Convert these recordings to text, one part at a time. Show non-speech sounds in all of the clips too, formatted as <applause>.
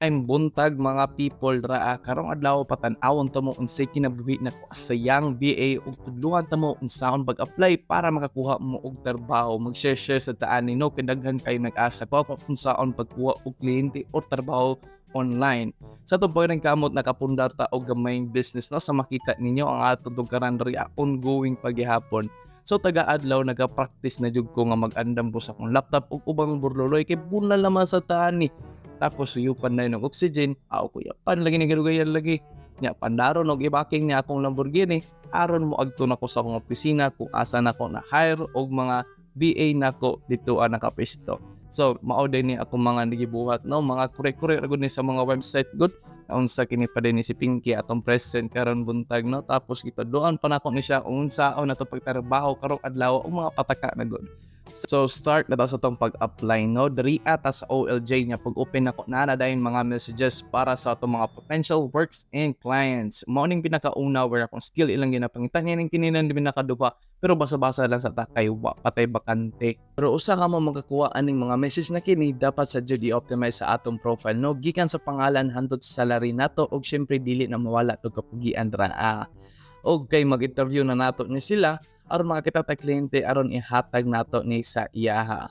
I'm buntag mga people ra karong adlaw patan-awon ta mo unsay kinabuhi na ko as a young BA ug tudluhan ta mo unsaon pag-apply para makakuha mo og trabaho mag-share-share sa taan no kay daghan kayo nag-asa ko kung unsaon pagkuha og kliyente or trabaho online. Sa itong pagkakang kamot nakapundar ta og gamayng business no sa makita ninyo ang atong tungkaran diri ongoing paghihapon. So taga-adlaw nagapractice na jud ko nga mag-andam po sa akong laptop ug ubang burloloy kay bunal naman sa taan ni tapos suyupan na yun oxygen, ako kuya, pan lagi ni galugayan lagi. Nya pandaron og ibaking niya akong Lamborghini, aron mo agto na ko sa akong opisina kung asa na ko na hire og mga BA nako dito ang nakapisto. So, mao din ni ako mga nagibuhat no, mga kure-kure ra ni sa mga website good. Unsa kini pa din ni si Pinky atong present karon buntag no. Tapos ito doon pa nako ni siya kung unsaon na to pagtrabaho karong adlaw og mga pataka na good. So start na daw sa tong pag-apply no. Diri ata sa OLJ niya pag open ako na na dayon mga messages para sa atong mga potential works and clients. Mao ning pinakauna where akong skill ilang ginapangitan ning kininan di pinakaduha pero basa-basa lang sa takay wa patay bakante. Pero usa ka mo magakuha aning mga message na kini dapat sa jud i-optimize sa atong profile no gikan sa pangalan hantod sa salary nato ug syempre dili na mawala to kapugian ra. Ah. Og kay mag-interview na nato ni sila aron mga kita ta kliyente aron ihatag nato ni sa iyaha.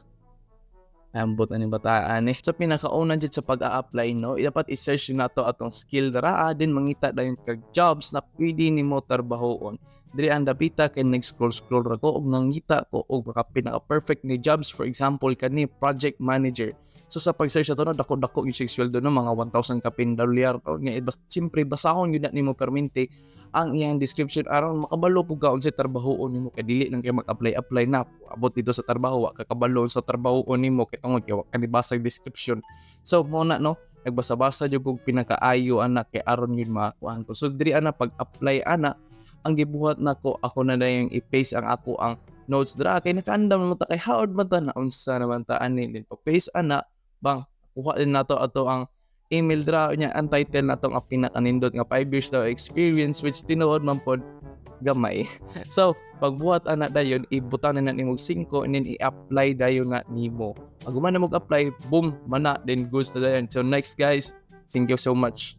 Ambot na ni bataan eh. So pinakauna dyan sa pag-a-apply no, dapat i-search nato atong skill dara din mangita dayon kag jobs na pwede nimo trabahoon. Diri ang dapita kay nag-scroll scroll ra ko og nangita ko og mga pinaka perfect ni jobs for example kani project manager. So sa pag-search ato no dako-dako yung sweldo no mga 1,000 ka pindolyar o nga bas simpre basahon na nimo permente ang iyang description aron makabalo pug ka unsay trabahoon nimo kay dili lang kay mag-apply apply na. Abot dito sa trabaho wa ka kabalo sa trabahoon nimo kay tungod kay wa ka nibasa description. So mo na no? Nagbasa-basa jud kog pinakaayo ana kay aron yun makuan ko. So diri ana pag-apply ana ang gibuhat nako ako na lang i-paste ang ako ang notes dra kay nakaandam naman ta kay hawd man ta na unsa naman ta ani din paste ana bang kuha din nato ato ang email dra niya ang title na tong pinakanindot nga 5 years daw experience which tinuod man pod gamay. <laughs> so, pagbuhat ana dayon ibutan na nimog 5 and then i-apply dayon na nimo. Pag na mo apply, boom, mana then goods na dayon. So next guys, thank you so much.